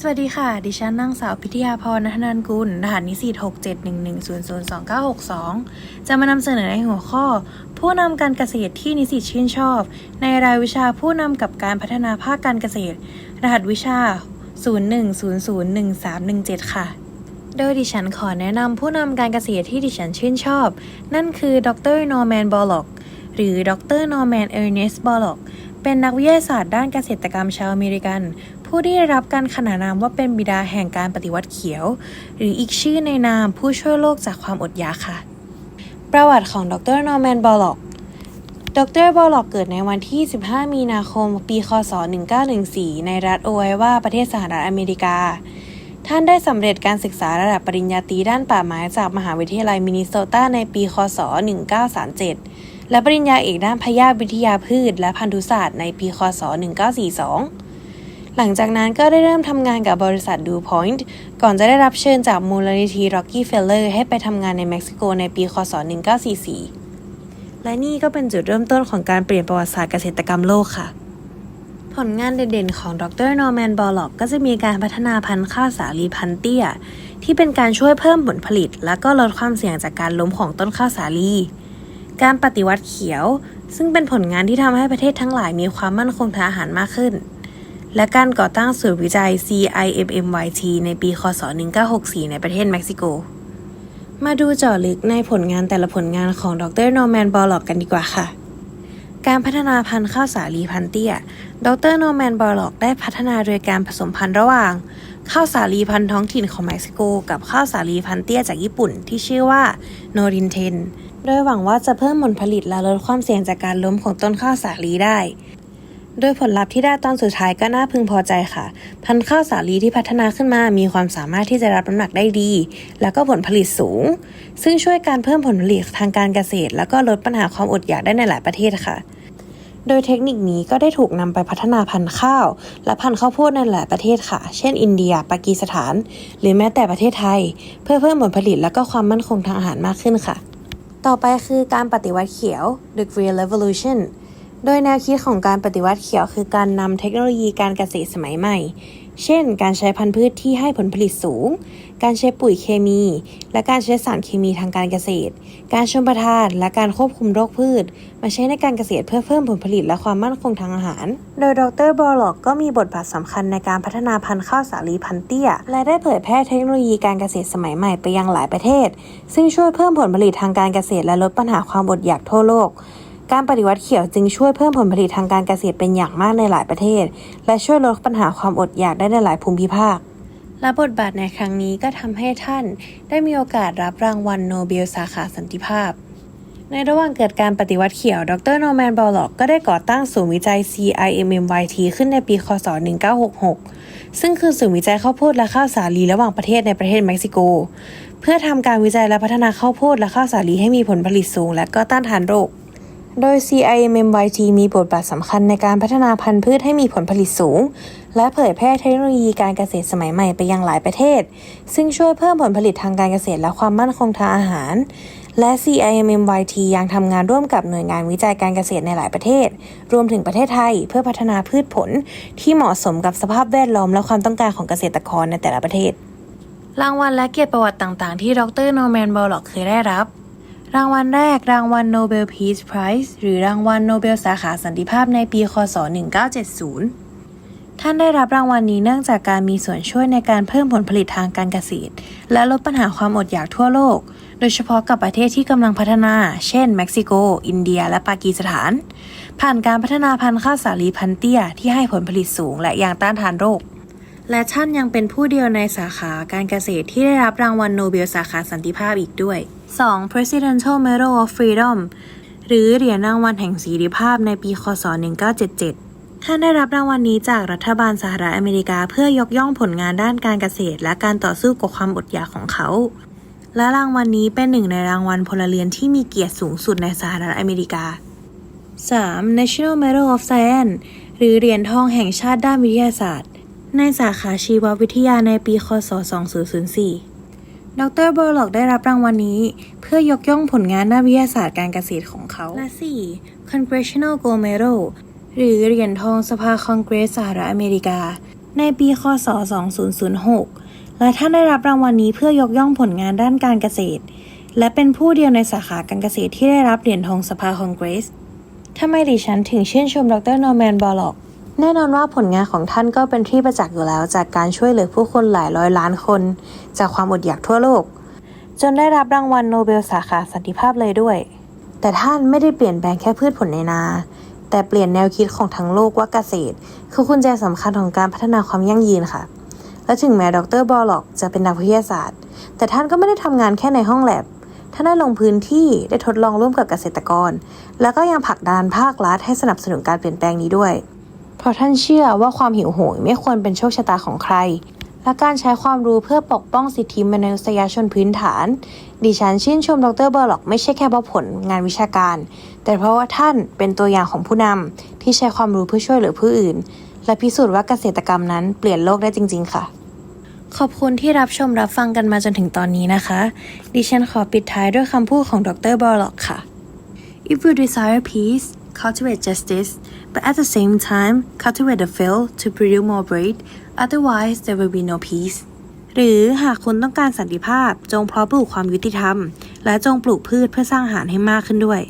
สวัสดีค่ะ ดิฉันนางสาวพิทยาพรนัทนันกุล รหัสนิสิต671100292จะมานำเสนอในหัวข้อ ผู้นำการเกษตรที่นิสิตชื่นชอบ ในรายวิชาผู้นำกับการพัฒนาภาคการเกษตร รหัสวิชา 01001317 ค่ะ โดยดิฉันขอแนะนำผู้นำการเกษตรที่ดิฉันชื่นชอบ นั่นคือ ดรนอร์แมน บอลล็อก หรือ ดรนอร์แมน เออร์เนสบอลล็อกเป็นนักวิทยาศาสตร์ด้านเกษตรกรรมชาวอเมริกัน ผู้ที่ได้รับการขนานนามว่าเป็นบิดาแห่งการปฏิวัติเขียว หรืออีกชื่อในนามผู้ช่วยโลกจากความอดอยากค่ะ ประวัติของดรนอร์แมนบอลล็อก ดรบอลล็อกเกิดในวันที่ 15 มีนาคม ปี คศ 1914 ในรัฐโอไฮวาประเทศสหรัฐอเมริกา ท่านได้สำเร็จการศึกษาระดับปริญญาตรีด้านป่าไม้จากมหาวิทยาลัยมินนิโซตาในปี คศ 1937 และปริญญาเอกด้านพยาธิวิทยาพืช และพันธุศาสตร์ในปี คศ 1942 หลังจากนั้นก็ได้เริ่มทำงานกับบริษัทดูพอยต์ก่อนจะได้รับเชิญจากมูลนิธิ Rockefeller ให้ไปทำงานในเม็กซิโกในปีคศ 1944 และนี่ก็เป็นจุดเริ่มต้นของการเปลี่ยนประวัติศาสตร์เกษตรกรรมโลกค่ะ ผลงานเด่นๆของดรนอร์แมนบอลล็อกก็จะมีการพัฒนาพันธุ์ข้าวสาลีพันเตี้ย ที่เป็นการช่วยเพิ่มผลผลิต และก็ลดความเสี่ยงจากการล้มของต้นข้าวสาลีการปฏิวัติเขียว ซึ่งเป็นผลงานที่ทำให้ประเทศทั้งหลายมีความมั่นคงทางอาหารมากขึ้น และการก่อตั้งศูนย์วิจัย CIMMYT ในปี คศ 1964 ในประเทศเม็กซิโก มาดูเจาะลึกในผลงานแต่ละผลงานของดรนอร์แมนบอลล็อกกันดีกว่าค่ะ การพัฒนาพันธุ์ข้าวสาลีพันเตี้ย ดรนอร์แมนบอลล็อกได้พัฒนาโดยการผสมพันธุ์ระหว่าง ข้าวสาลีพันธุ์ท้องถิ่นของเม็กซิโก กับข้าวสาลีพันเตี้ยจากญี่ปุ่น ที่ชื่อว่าโนรินเทน โดยหวังว่าจะเพิ่มผลผลิตและลดความเสี่ยงจากการล้มของต้นข้าวสาลีได้ โดยผลลัพธ์ที่ได้ตอนสุดท้ายก็น่าพึงพอใจค่ะ พันธุ์ข้าวสาลีที่พัฒนาขึ้นมามีความสามารถที่จะรับน้ำหนักได้ดี แล้วก็ผลผลิตสูง ซึ่งช่วยการเพิ่มผลผลิตทางการเกษตร แล้วก็ลดปัญหาความอดอยากได้ในหลายประเทศค่ะ โดยเทคนิคนี้ก็ได้ถูกนำไปพัฒนาพันธุ์ข้าว และพันธุ์ข้าวโพดในหลายประเทศค่ะ เช่น อินเดีย ปากีสถาน หรือแม้แต่ประเทศไทย เพื่อเพิ่มผลผลิตและก็ความมั่นคงทางอาหารมากขึ้นค่ะ ต่อไปคือการปฏิวัติเขียว The Green Revolution โดยแนวคิดของการปฏิวัติเขียวคือการนำเทคโนโลยีการเกษตรสมัยใหม่ เช่น การใช้พันธุ์พืชที่ให้ผลผลิตสูง การใช้ปุ๋ยเคมี และการใช้สารเคมีทางการเกษตร การชมประทาน และการควบคุมโรคพืช มาใช้ในการเกษตรเพื่อเพิ่มผลผลิตและความมั่นคงทางอาหาร โดยดรบอลล็อกก็มีบทบาทสำคัญในการพัฒนาพันธุ์ข้าวสาลีพันธุ์เตี้ย และได้เผยแพร่เทคโนโลยีการเกษตรสมัยใหม่ไปยังหลายประเทศ ซึ่งช่วยเพิ่มผลผลิตทางการเกษตรและลดปัญหาความอดอยากทั่วโลก การปฏิวัติเขียวจึงช่วยเพิ่มผลผลิตทางการเกษตรเป็นอย่างมากในหลายประเทศ และช่วยลดปัญหาความอดอยากได้ในหลายภูมิภาค และบทบาทในครั้งนี้ก็ทำให้ท่านได้มีโอกาสรับรางวัลโนเบลสาขาสันติภาพ ในระหว่างเกิดการปฏิวัติเขียว ดรโนแมนบอลล็อกก็ได้ก่อตั้งศูนย์วิจัย CIMMYT ขึ้นในปี คศ 1966 ซึ่งคือศูนย์วิจัยข้าวโพดและข้าวสาลีระหว่างประเทศในประเทศเม็กซิโก เพื่อทำการวิจัยและพัฒนาข้าวโพดและข้าวสาลีให้มีผลผลิตสูง และก็ต้านทานโรค โดย CIMMYT มีบทบาทสำคัญในการพัฒนาพันธุ์พืชให้มีผลผลิตสูง และเผยแพร่เทคโนโลยีการเกษตรสมัยใหม่ไปยังหลายประเทศ ซึ่งช่วยเพิ่มผลผลิตทางการเกษตรและความมั่นคงทางอาหาร และ CIMMYT ยังทำงานร่วมกับหน่วยงานวิจัยการเกษตรในหลายประเทศ รวมถึงประเทศไทย เพื่อพัฒนาพืชผลที่เหมาะสมกับสภาพแวดล้อมและความต้องการของเกษตรกรในแต่ละประเทศ รางวัลและเกียรติประวัติต่าง ๆ ที่ดรโนแมนบอลล็อกเคยได้รับ รางวัลแรกรางวัล Nobel Peace Prize หรือรางวัลโนเบลสาขาสันติภาพในปี คศ 1970 ท่านได้รับรางวัลนี้เนื่องจากการมีส่วนช่วยในการเพิ่มผลผลิตทางการเกษตร และลดปัญหาความอดอยากทั่วโลก โดยเฉพาะกับประเทศที่กำลังพัฒนา เช่น เม็กซิโก อินเดีย และปากีสถาน ผ่านการพัฒนาพันธุ์ข้าวสาลีพันเตี้ยที่ให้ผลผลิตสูง และยังต้านทานโรคและท่านยังเป็นผู้เดียวในสาขาการเกษตรที่ได้รับรางวัลโนเบลสาขาสันติภาพอีกด้วย 2. Presidential Medal of Freedom หรือเหรียญรางวัลแห่งเสรีภาพในปี คศ 1977 ท่านได้รับรางวัลนี้จากรัฐบาลสหรัฐอเมริกาเพื่อยกย่องผลงานด้านการเกษตร และการต่อสู้กับความอดอยากของเขา และรางวัลนี้เป็นหนึ่งในรางวัลพลเรือนที่มีเกียรติสูงสุดในสหรัฐอเมริกา 3. National Medal of Science หรือเหรียญทองแห่งชาติด้านวิทยาศาสตร์ ในสาขาชีววิทยาในปี คศ 2004 ดรบอลล็อกได้รับรางวัลนี้ เพื่อยกย่องผลงานด้านวิทยาศาสตร์การเกษตรของเขา และ 4. Congressional Gold Medal หรือเหรียญทองสภาคองเกรสสหรัฐอเมริกา ในปีคศ 2006 และท่านได้รับรางวัลนี้เพื่อยกย่องผลงานด้านการเกษตร และเป็นผู้เดียวในสาขาการเกษตรที่ได้รับเหรียญทองสภาคองเกรสทำไมดิฉันถึงชื่นชมดรนอร์แมนบอลล็อก แน่นอนว่าผลงานของท่านก็เป็นที่ประจักษ์อยู่แล้ว จากการช่วยเหลือผู้คนหลายร้อยล้านคน จากความอดอยากทั่วโลก จนได้รับรางวัลโนเบลสาขาสันติภาพเลยด้วย แต่ท่านไม่ได้เปลี่ยนแปลงแค่พืชผลในนา แต่เปลี่ยนแนวคิดของทั้งโลกว่าเกษตร คือกุญแจสำคัญของการพัฒนาความยั่งยืนค่ะ และถึงแม้ดรบอลล็อกจะเป็นนักวิทยาศาสตร์ แต่ท่านก็ไม่ได้ทำงานแค่ในห้องแลบท่านได้ลงพื้นที่ได้ทดลองร่วมกับเกษตรกร แล้วก็ยังผลักดันภาครัฐให้สนับสนุนการเปลี่ยนแปลงนี้ด้วย เพราะท่านเชื่อว่าความหิวโหยไม่ควรเป็นโชคชะตาของใคร และการใช้ความรู้เพื่อปกป้องสิทธิมนุษยชนพื้นฐาน ดิฉันชื่นชมดรเบอร์ล็อกไม่ใช่แค่เพราะผลงานวิชาการ แต่เพราะว่าท่านเป็นตัวอย่างของผู้นำที่ใช้ความรู้เพื่อช่วยเหลือผู้อื่น และพิสูจน์ว่าเกษตรกรรมนั้นเปลี่ยนโลกได้จริง ๆ ค่ะขอบคุณที่รับชมรับฟังกันมาจนถึงตอนนี้นะคะ ดิฉันขอปิดท้ายด้วยคำพูดของดรบอร์ล็อกค่ะ If you desire peace, cultivate justice, but at the same time, cultivate the field to produce more bread, otherwise there will be no peace. หรือหากคุณต้องการสันติภาพจงเพาะปลูกความยุติธรรม และจงปลูกพืชเพื่อสร้างอาหารให้มากขึ้นด้วย